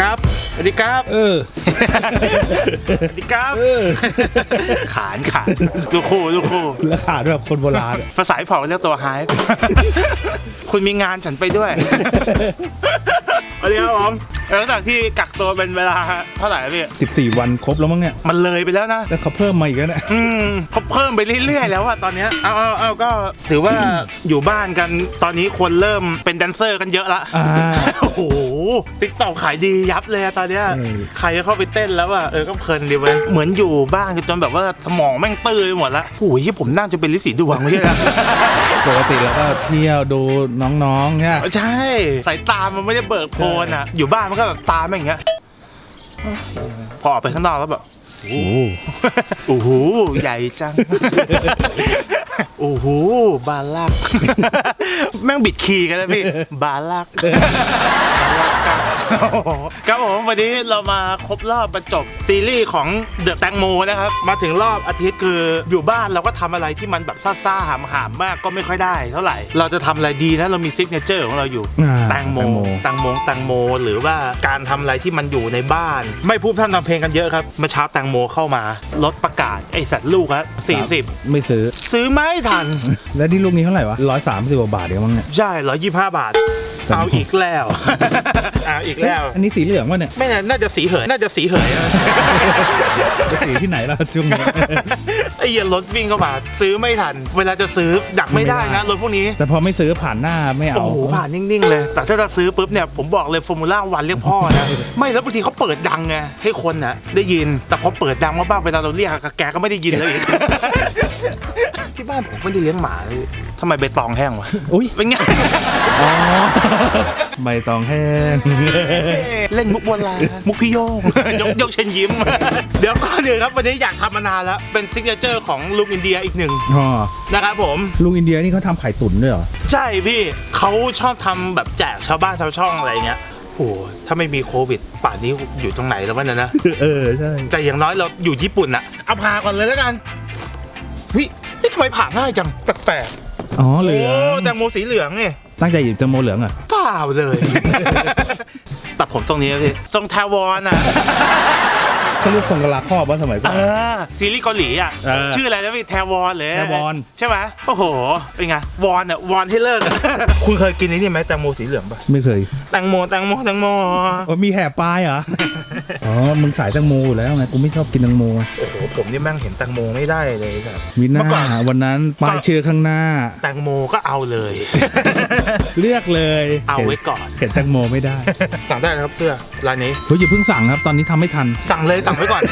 ครับสวัสดีครับเออสวัสดีครับเออขานขานดูคู่ดูคู่แล้วขาดแบบคนโบราณอะภาษาผอเรียกตัวไฮป์คุณมีงานฉันไปด้วยสวัสดีครับผมหลังจากที่กักตัวเป็นเวลาเท่าไหร่แล้วพี่สิบสี่วันครบแล้วมั้งเนี่ย มันเลยไปแล้วนะ แล้วเขาเพิ่มมาอีกแล้วเนี่ย อืมเขาเพิ่มไปเรื่อยๆ แล้วอะตอนเนี้ยเอาเอาเอาก็ถือว่าอยู่บ้านกันตอนนี้คนเริ่มเป็นแดนเซอร์กันเยอะละ อ่า โอ้โหติ๊กต็อกขายดียับเลยอะตอนเนี้ยเออใครจะเข้าไปเต้นแล้วอะเออ ก็เพลินดีเว้ยเหมือนอยู่บ้านจนแบบว่าสมองแม่งตื้อไปหมดละโอ้ยที่ผมนั่งจนเป็นลิสีดวงไม่ใช่เหรอ ปกติแล้วก็เที่ยวดูน้องๆเนี่ย ใช่ สายตามันไม่ได้เบิกโพลนอะอยู่บ้านมันก็แบบตาแม่งอย่างเงี้ยพอออกไปข้างนอกแล้วแบบโอ้โหโอ้โหใหญ่จัง โอ้โหบาลัก แม่งบิดคีย์กันแล้วพี่ บาลักบาลักกัน ครับผมวันนี้เรามาครบรอบบรรจบซีรีส์ของเดอะแตงโมนะครับ มาถึงรอบอาทิตย์คืออยู่บ้านเราก็ทำอะไรที่มันแบบซ่าๆหามหามๆมากก็ไม่ค่อยได้ เท่าไหร่ เราจะทำอะไรดีนะเรามีซิกเนเจอร์ของเราอยู่อ่าแตงโมแตงโมแตงโม หรือว่าการทำอะไรที่มันอยู่ในบ้าน ไม่พูดพร่ำทำเพลงกันเยอะครับเมื่อเช้าแตงโมเข้ามารถประกาศไอสัตว์ลูกฮะสี่สิบไม่ซื้อ ซื้อไม่ทัน แล้วนี่ลูกนี้เท่าไหร่วะร้อยสามสิบกว่าบาทเองมั้งเนี่ยใช่ร้อยยี่ห้าบาทเอาอีกแล้ว เอาอีกแล้ว อันนี้สีเหลืองวะเนี่ย ไม่น่าน่าจะสีเหยน่าจะสีเหยจะสีที่ไหนล่ะช่วงนี้ ไอ้เหี้ยรถวิ่งเข้ามา ซื้อไม่ทัน เวลาจะซื้อดักไม่ได้ นะรถพวกนี้แต่พอไม่ซื้อผ่านหน้าไม่เอา โอ้โหผ่านนิ่งๆเลย แต่ถ้าจะซื้อปุ๊บเนี่ยผมบอกเลยฟอร์มูล่าวันเรียกพ่อนะ ไม่แล้วบางทีเขาเปิดดังไงให้คนน่ะได้ยินแต่พอเปิดดังมากๆเวลาเราเรียกอะแกก็ไม่ได้ยินเลยอีก ที่บ้านผมไม่ได้เลี้ยงหมาเลยทำไมใบตองแห้งวะอุ้ยเป็นไงอ๋อใบตองแห้ง เล่นมุกโบราณมุกพี่โยงยกยกเชนยิ้ม เดี๋ยวก่อนอื่นครับวันนี้อยากทำมานานแล้ว เป็นซิกเนเจอร์ของลุงอินเดียอีกหนึ่งอ๋อนะครับผมลุงอินเดียนี่เขาทำไข่ตุ๋นด้วยเหรอ ใช่พี่เขาชอบทำแบบแจกชาวบ้านชาวช่องอะไรเงี้ยโอ้โหถ้าไม่มีโควิด ป่านนี้อยู่ตรงไหนแล้ววะเนี่ยนะ เออ ใช่ แต่อย่างน้อยเราอยู่ญี่ปุ่นอะเอาพาก่อนเลยแล้วกันวินี่ทำไมผ่าง่ายจัง แปลก อ๋อๆเหลือง โแตงโมสีเหลืองนี่ตั้งใจหยิบแตงโมเหลืองเหรอะ เปล่าเลย ตัดผมทรงนี้นะพี่ทรงทาวอนอะ เขาเรียกทรงกะลาครอบว่าสมัยก่อน เออซีรีส์เกาหลีอะเออชื่ออะไรนะพี่แทวอนเลยแทวอน ใช่ไหมโอ้โหเป็นไงวอนอะวอนให้เลิกอะคุณเคยกินไอ้นี่ไหมแตงโมสีเหลืองปะไม่เคยแตงโมแตงโมแตงโมอ๋อมีแห่ปลายเหรอ อ๋อ มึงสายแตงโมอยู่แล้วไง กูไม่ชอบกินแตงโม โอ้โหผมนี่แม่งเห็นแตงโมไม่ได้เลยแบบมีหน้าเมื่อก่อนวันนั้นปลายเชื่อข้างหน้า แตงโมก็เอาเลย เลือกเลยเอาไว้ก่อน เห็นแตงโมไม่ได้ สั่งได้นะครับเสื้อร้านนี้ เฮ้ยอย่าเพิ่งสั่งครับ ตอนนี้ทำไม่ทัน สั่งเลยสั่งไว้ก่อน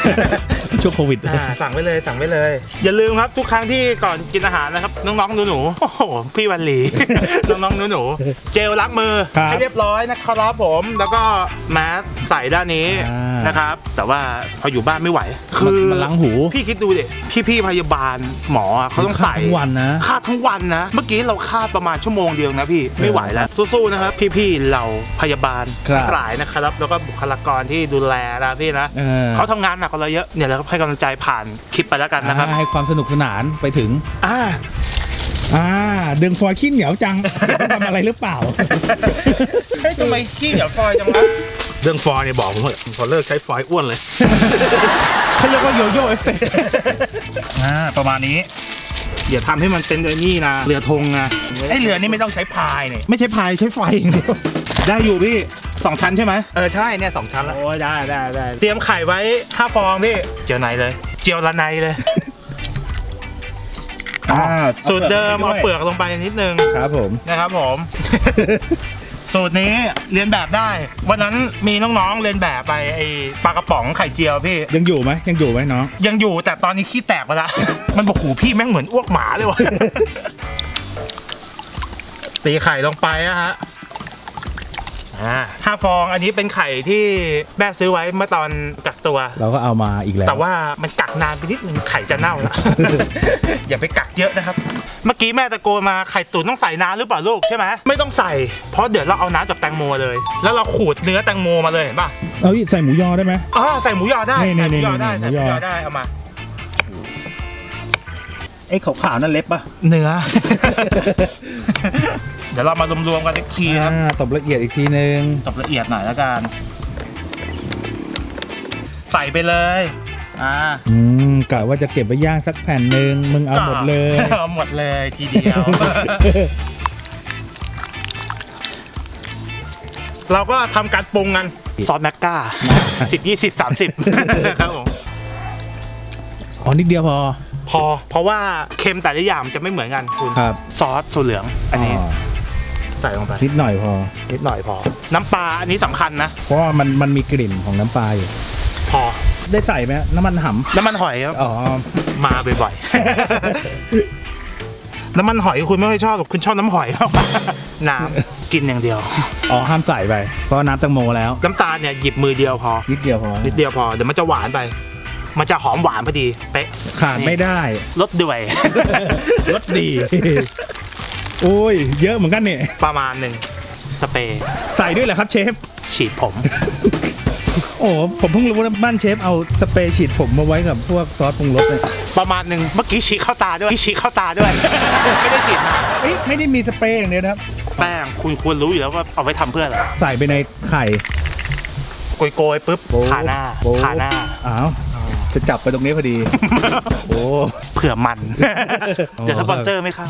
ช่วงโควิด อ่าสั่งไว้เลยสั่งไว้เลย อย่าลืมครับทุกครั้งที่ก่อนกินอาหารนะครับ น้องๆหนูๆโอ้โหพี่วันลี น้องๆหนูๆเจลล้างมือครับให้เรียบร้อยนะครับผม แล้วก็แมสใส่ด้านนี้อ่าน นะครับ แต่ว่าพออยู่บ้านไม่ไหว คืมันอมันล้างหู พี่คิดดูดิพี่ๆพยาบาลหมอเขาต้องใส่ ทั้งวันนะ คาดทั้งวันนะ เมื่อกี้เราคาดประมาณชั่วโมงเดียวนะพี่ไม่ไหวแล้ว สู้ๆนะครับ พี่ๆเราพยาบาลครับ ทั้งหลายนะครับ แล้วก็บุคลากรที่ดูแลนะพี่นะเออเขาทำงานหนักกว่าเราเยอะเนี่ยเราก็ให้กำลังใจผ่านคลิปไปแล้วกันนะครับอ่าให้ความสนุกสนานไปถึงอ่าอ่าดึงฟอยล์ขี้เหนียวจังทำอะไรหรือเปล่าเฮ้ยทำไมขี้เหนียวฟอยจังวะเรื่องฟอยเนี่ยบอกผมเถอะพอเลิกใช้ฟอยอ้วนเลยเขาเรียกว่าโยโย่เอฟเฟกต์อ่าประมาณนี้เดี๋ยวทำให้มันเป็นไอ้นี่นะเรือธงนะไอ้เรือนี่ไม่ต้องใช้พายเนี่ยไม่ใช่พายใช้ไฟอย่างเดียวได้อยู่พี่ สองชั้นใช่ไหมเออใช่เนี่ยสองชั้นแล้วโอ้ยได้ได้ได้เตรียมไข่ไว้ห้าฟองพี่เจียวในเลย เจียวละในเลยอ่าสูตรเดิมเอาเปลือกลงไปนิดนึงครับผมนะครับผม สูตรนี้เรียนแบบได้ วันนั้นมีน้องๆเรียนแบบไปไอปลากระป๋องไข่เจียวพี่ ยังอยู่ไหมยังอยู่ไหมน้องยังอยู่แต่ตอนนี้ขี้แตกไปละ มันบอกหูพี่แม่งเหมือนอ้วกหมาเลยวะตีไข่ลงไปนะฮะ อ่าห้าฟองอันนี้เป็นไข่ที่แม่ซื้อไว้เมื่อตอนกักตัว เราก็เอามาอีกแล้ว แต่ว่ามันกักนานไปนิดนึงไข่จะเน่าละ อย่าไปกักเยอะนะครับ เมื่อกี้แม่ตะโกนมาไข่ตุ๋นต้องใส่น้ำหรือเปล่าลูกใช่ไหมไม่ต้องใส่เพราะเดี๋ยวเราเอาน้ำจากแตงโมเลย แล้วเราขูดเนื้อแตงโมมาเลยเห็นป่ะเอาอีกใส่หมูยอได้ไหมอ๋อใส่หมูยอได้นี่ใส่หมูยอนี่ได้นี่ใส่หมูหมูยยออได้เอามา ไอ้ขาวๆนั่นเล็บปะเนื้อ เดี๋ยวเรามารวมๆกันอีกทีครับอ่าตบละเอียดอีกทีนึง ตบละเอียดหน่อยแล้วกันใส่ไปเลยอ่าอืมกะว่าจะเก็บไว้ย่างสักแผ่นหนึ่งมึงเอาหมดเลย เอาหมดเลยทีเดียว เราก็ทำการปรุงกันซอสแมกกาสิบยี่สิบสามสิบครับผม อ๋อนิดเดียวพอ พอ เพราะว่าเค็มแต่ละอย่างมันจะไม่เหมือนกันคุณครับ ซอสถั่วเหลืองอันนี้อ๋อใส่ลงไปนิดหน่อยพอ นิดหน่อยพอ น้ำปลาอันนี้สำคัญนะ เพราะว่ามันมันมีกลิ่นของน้ำปลาอยู่ พอ ได้ใส่ไหมน้ำมันหน้ำมันหอยครับำอ๋อ มาบ่อยๆ น้ำมันหอยคุณไม่ค่อยชอบหรอกคุณชอบน้ำหอยครับน้ำกินอย่างเดียว อ๋อห้ามใส่ไป เพราะว่าน้ำแตังโมแล้ว น้ำตาลเนี่ยหยิบมือเดียวพอ นิดเดียวพอ นิดเดียวพอ เดี๋ยวมันจะหวานไป มันจะหอมหวานพอดีเป๊ะขาดไม่ได้รสด้วย รสดีโอ้ย เยอะเหมือนกันเนี่ย ประมาณหนึ่งสเปรย์ใส่ด้วยเหรอครับเชฟ ฉีดผม โอ้ผมเพิ่งรู้ว่าบ้านเชฟเอาสเปรย์ฉีดผมมาไว้กับพวกซอสปรุงรสเลยประมาณหนึ่งเมื่อกี้ฉีดเข้าตาด้วยฉีดเข้าตาด้วย ไม่ได้ฉีดมาเอ้ยไม่ได้มีสเปรย์อย่างเดียวนะครับ แป้งคุณควรรู้อยู่แล้วว่าเอาไว้ทำเพื่ออะไรใส่ไปในไข่โกยโกยๆปุ๊บโป๊ะทาหน้าโป๊ะทาหน้าอ้าว จะจับไปตรงนี้พอดี โอ้เผื่อมัน เดี๋ยวสปอนเซอร์ไม่เข้า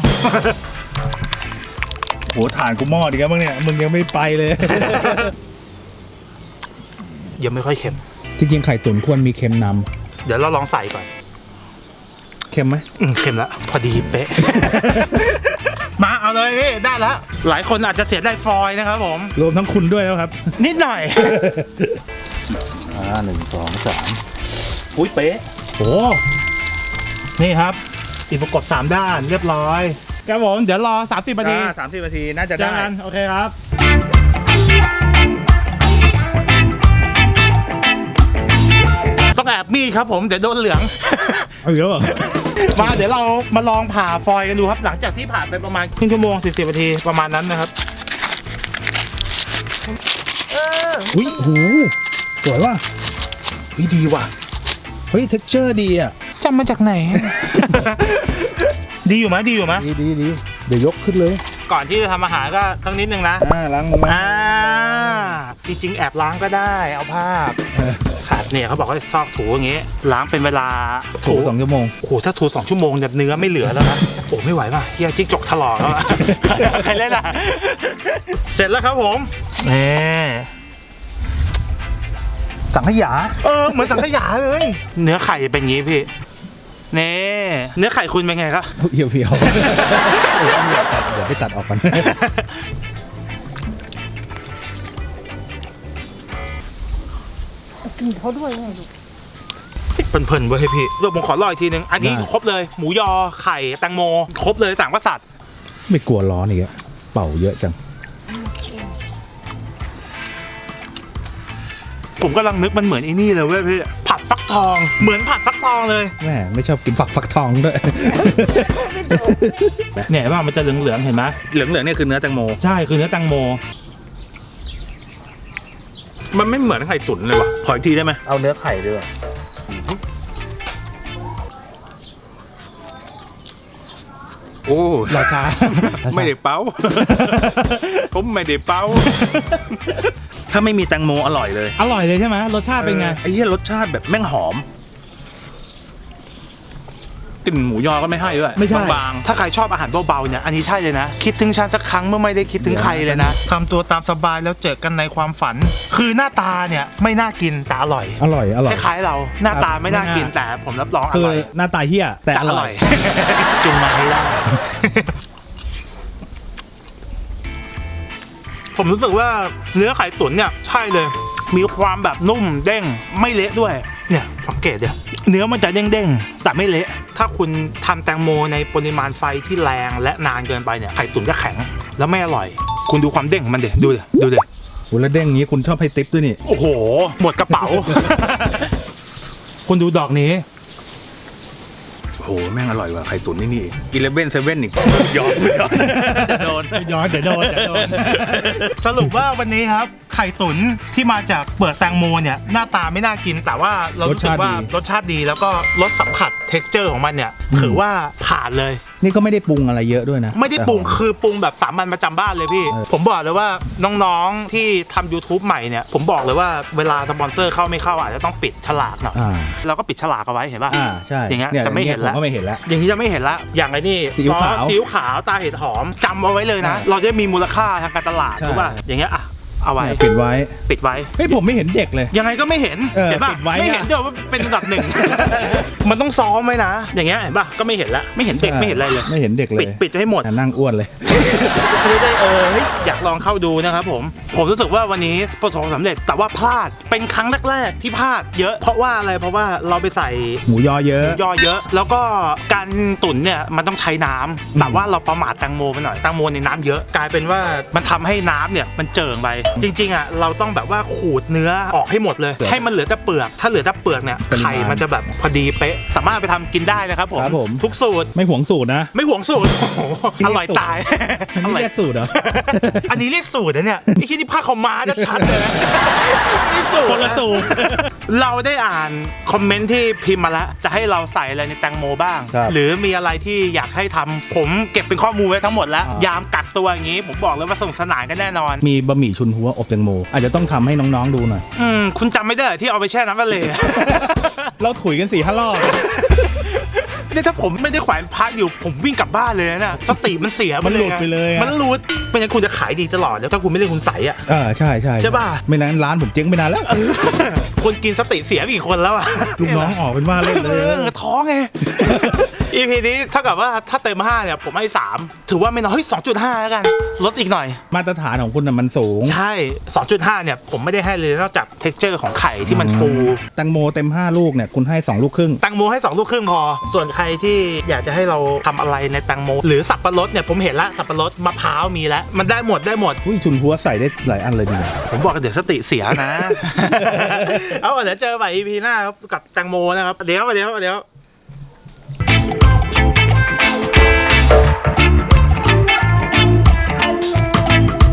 โหฐานกูหม้อดีกันบ้างเนี่ย มึงยังไม่ไปเลย ยังไม่ค่อยเค็ม จริงๆไข่ตุ๋นควรมีเค็มนเดี๋ยวเราลองใส่ก่อนำเค็มไหม อืมเค็มแล้วพอดีเป๊ะ มาเอาเลยพี่ได้แล้ว หลายคนอาจจะเสียได้ฟอยล์นะครับผม รวมทั้งคุณด้วยแล้วครับ นิดหน่อย อ่าหนึ่งสองสาม อุ้ยเป๊ะโอ้นี่ครับอินประกบสามด้านเรียบร้อยครับผมเดี๋ยวรอสามสิบนาทีสามสิบนาทีน่าจะเจอได้ กันโอเคครับ ต้องแอบมีดครับผมเดี๋ยวโดนเหลือง เอาอีกแล้วเหรอมาเดี๋ยวเรามาลองผ่าฟอยล์กันดูครับ หลังจากที่ผ่านไปประมาณครึ่งชั่วโมง40นาทีประมาณนั้นนะครับอุ้ยโหสวยว่ะวิดีว่ะเฮ้ยเท็กเจอร์ดีอะจำมาจากไหน ดีอยู่ไหมดีอยู่ไหมดีดีดีเดี๋ยวยกขึ้นเลย ก่อนที่จะทำอาหารก็ต้องนิดนึงนะอ่าล้างมือมาอ่าจริงๆแอบล้างก็ได้ เอาภาพเออขาดเนี่ยเขาบอกว่าซอกถูอย่างงี้ล้างเป็นเวลาถูสองชั่วโมงโอ้โหถ้าถูสองชั่วโมงเนี่ยเนื้อไม่เหลือแล้วนะโอ้ไม่ไหวป่ะเฮียจิ้งจกถลอกแล้วอะใครเล่นอะเสร็จแล้วครับผมนี่ สังขยา เออเหมือนสังขยาเลย เนื้อไข่เป็นงี้พี่นี่เนื้อไข่คุณเป็นไงครับเพียวเพียวเดี๋ยวไปตัดออกกันเพลินๆเว้ยพี่เดี๋ยวผมขอรออีกทีนึง อันนี้ได้ครบเลย หมูยอไข่แตงโม ครบเลยสั่งกษัตริย์ไม่กลัวร้อนอีกอะเป่าเยอะจัง ผมกำลังนึกมันเหมือนไอ้นี่เลยเว้ยพี่ผัดฟักทอง เหมือนผัดฟักทองเลยแม่ไม่ชอบกินฝักฟักทองด้วย เนี่ยเห็นป่ะมันจะเหลืองๆเห็นไหมเหลืองเหลืองๆเนี่ยคือเนื้อแตงโม ใช่คือเนื้อแตงโม มันไม่เหมือนไข่ตุ๋นเลยว่ะขออีกทีได้ไหมเอาเนื้อไข่ด้วย โอ้ราคาไม่ได้เป้า ผมไม่ได้เป้า ถ้าไม่มีแตงโมอร่อยเลย อร่อยเลยใช่ไหมรสชาติเป็นไง ไอ้เหี้ยรสชาติแบบแม่งหอม กลิ่นหมูยอก็ไม่ให้ด้วยไม่ใช่ บางถ้าใครชอบอาหารเบาๆเนี่ยอันนี้ใช่เลยนะ คิดถึงฉันสักครั้งเมื่อไม่ได้คิดถึงใครเลยนะทำตัวตามสบายแล้วเจอกันในความฝัน คือหน้าตาเนี่ยไม่น่ากินแต่อร่อยอร่อยอร่คอยล้ายๆเราหน้าตาไม่น่ากินไม่น่าแต่ผมรับรองอคือร่อยหน้าตาเหี้ยแต่แต่ออร่ร่ออยยจุงมาให้ได้ ผมรู้สึกว่าเนื้อไข่ตุ๋นเนี่ย ใช่เลย มีความแบบนุ่มเด้งไม่เละด้วย เนี่ยสังเกตเดี๋ยวเนื้อมันจะเด้งๆแต่ไม่เละถ้าคุณทำแตงโมในปริมาณไฟที่แรงและนานเกินไปเนี่ยไข่ตุ๋นจะแข็งแล้วไม่อร่อย คุณดูความเด้งของมันเดี๋ยวดูเดี๋ยวดูเดี๋ยวโหแล้วเด้งอย่างนี้คุณชอบให้ติปด้วยนี่ โอ้โห หมดกระเป๋า คุณดูดอกนี้ โหแม่งอร่อยกว่าไข่ตุ๋นนี่นี่เองกินเลเว่นเซเว่นอีกยอมยอมจะโดนย้อนเดี๋ยวโดนเดี๋ยวโดนสรุปว่าวันนี้ครับ ไข่ตุ๋นที่มาจากเปลือกแตงโมเนี่ยหน้าตาไม่น่ากินแต่ว่าเรารู้สึกว่ารสชาติดีแล้วก็รสสัมผัสเท็กเจอร์ของมันเนี่ยถือว่าผ่านเลย นี่ก็ไม่ได้ปรุงอะไรเยอะด้วยนะ ไม่ได้ปรุงคือปรุงแบบสามัญประจำบ้านเลยพี่เออผมบอกเลยว่าน้องๆที่ทำ YouTube ใหม่เนี่ยผมบอกเลยว่าเวลาสปอนเซอร์เข้าไม่เข้าอาจจะต้องปิดฉลากหน่อยอ่าเราก็ปิดฉลากเอาไว้เห็นป่ะอ่าใช่อย่างเงี้ยจะไม่เห็นผแล้วก็ไม่เห็นแล้ว อย่างนี้จะไม่เห็นละ อย่างไรนี่ซีอิ๊วซอขาวสซีอิ๊วขาวตาเห็ดหอมจำเอาไว้เลยนะ ใช่เราจะมีมูลค่าทางการตลาดใช่ ถูกป่ะอย่างเงี้ยอะ เอาไว้ เนี่ยปิดไว้ปิดไว้ เฮ้ยผมไม่เห็นเด็กเลย ยังไงก็ไม่เห็นเออเห็นป่ะปิดไว้อะ ไม่เห็นเดี๋ยวว่าเป็นอันดับหนึ่ง มันต้องซ้อมไว้นะ อย่างเงี้ยเห็นป่ะก็ไม่เห็นละไม่เห็นเด็กไม่เห็นอะไรเลย ไม่เห็นเด็กเลปิยดปิดให้หมด อะนั่งอ้วนเลย คือได้เออเฮ้ยอยากลองเข้าดูนะครับผม ผมรู้สึกว่าวันนี้ประสบความสำเร็จแต่ว่าพลาดเป็นครั้งแรกๆที่พลาดเยอะเพราะว่าอะไรเพราะว่าเราไปใส่หมูยอเยอะย่อเยอะ แล้วก็การตุ๋นเนี่ยมันต้องใช้น้ำแต่ว่าเราประมาทแตงโมไปหน่อยแตงโมในน้ำเยอะ กลายเป็นว่ามันทำให้น้ำเนี่ยมันเจิ่งไปจริงๆอะเราต้องแบบว่าขูดเนื้อออกให้หมดเลยเปลือกให้มันเหลือแต่เปลือก ถ้าเหลือแต่เปลือกเนี่ยปริมาณไข่มันจะแบบพอดีเป๊ะ สามารถเอาไปทำกินได้นะครับผม ครับผม ทุกสูตรไม่หวงสูตรนะ ไม่หวงสูตรโอ้โหอร่อยตายอันนี้เรียกสูตรเหรอ อันนี้เรียกสูตรนะเนี่ยไอ้ที่นี่ผ้าขาวม้าจะชัดเลยนะนี่สูตรคนละสูตร เราได้อ่านคอมเมนต์ที่พิมพ์มาแล้ว จะให้เราใส่อะไรในแตงโมบ้าง ครับหรือมีอะไรที่อยากให้ทำผมเก็บเป็นข้อมูลไว้ทั้งหมดแล้ว อ่าย ยามกักตัวอย่างนี้ ผมบอกเลยว่าสนุกสนานกันแน่นอน มีบะหมี่ชุนหัวอบแตงโม อาจจะต้องทำให้น้องๆดูหน่อย อืมคุณจำไม่ได้เหรอที่เอาไปแช่น้ำทะเล เราถุยกันสี่ห้ารอบเนี่ยถ้าผมไม่ได้แขวนพระอยู่ผมวิ่งกลับบ้านเลยนะสติมันเสียมันหลุดงไปเลยอะ มันหลุด เป็นอย่างนคุณจะขายดีตลอดแล้วถ้าคุณไม่เล่นคุณใสอะเออใช่ใช่ใช่ป่ะ ไม่นั้นร้านผมเจ๊งไปนานแล้ว คนกินสติเสียไปกี่คนแล้วอะ ลูกน้องออกเป็นว่าเล่นเลยออท้องไง EP นี้เท่ากับว่าถ้าเต็ม5เนี่ยผมให้3ถือว่าไม่น้อยเฮ้ย2.5แล้วกัน ลดอีกหน่อย มาตรฐานของคุณน่ะมันสูง ใช่ 2.5 เนี่ย ผมไม่ได้ให้เลยนอกจาก t e x t อร์ของไข่ที่มันฟู แตงโมเต็ม 5 ลูกเนี่ยคุณให้ 2 ลูกครึ่งแตงโมให้ 2 ลูกครึ่งพอ ส่วนใครที่อยากจะให้เราทำอะไรในแตงโม หรือสับปะรดเนี่ย ผมเห็นละสับปะรดมะพร้าวมีแล้วมันได้หมดได้หมด อุ้ยชุนหัวใส่ได้หลายอันเลยดีนะผมบอกกันเดี๋ยวสติเสียนะ เอาเดี๋ยวเจอใหม่ EP หน้าครับกับแตงโมนะครับ เดี๋ยวเดี๋ยวเดี๋ยว